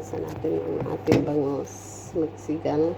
Linisan natin ang ating bangos. Magsigang.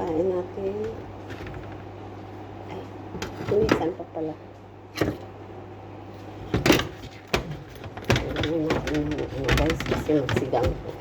Kuhain natin. Ay, linisan pa pala. Kuhain natin guys kasi magsigang po.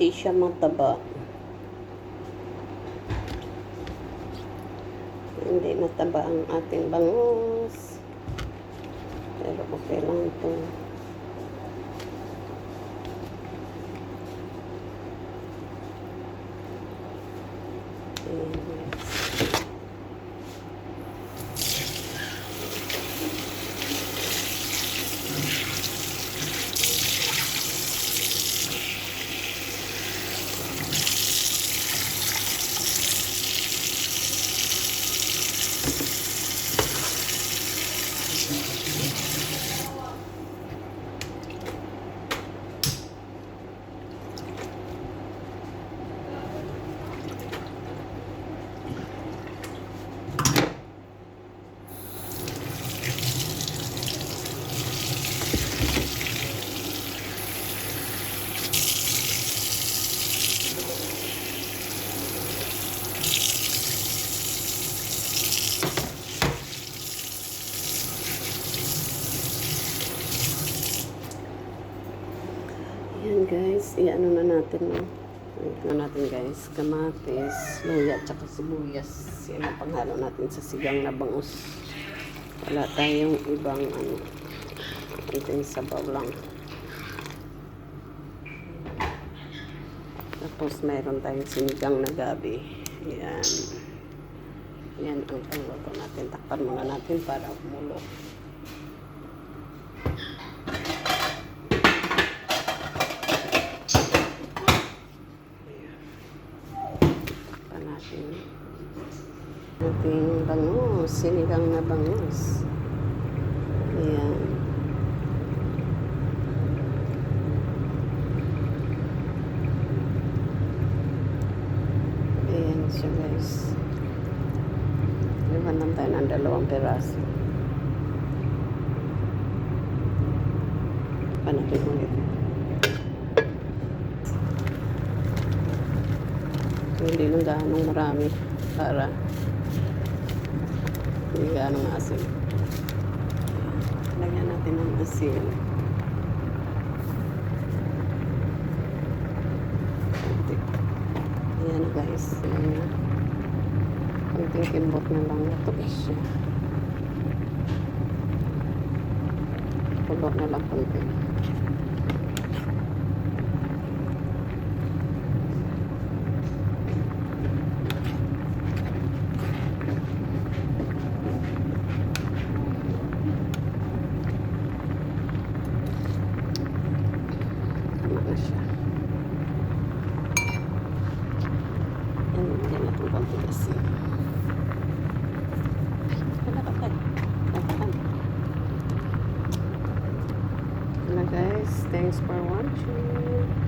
Hindi siya mataba. Hindi mataba ang ating bangus. Pero okay lang ito. Ayan, guys. Yan guys, i-ano na natin no. Ano guys, kamatis, luya, tsaka sibuyas. Yan ang panghalo natin sa sigang na bangus. Wala tayong ibang ano, konting sabaw lang. Tapos mayroon tayong sinigang na gabi. Yan. Yan ang pangluto natin. Takpan muna natin para umulo. Natin ating bangus, sinigang na bangus. Ayan. Ayan siya guys. Liban lang tayo ng dalawang peraso. Pa natin ulit. Hindi lang gaanong marami para hindi gaanong asin. Lagyan natin ng asin. Ayan guys. Ayan. Konting kimbot na lang. Ito siya. Kulot na lang konti. Tama na siya. Yan, yan na itong konting asin. Wala ka pa. Tapakan. Wala guys. Thanks for watching.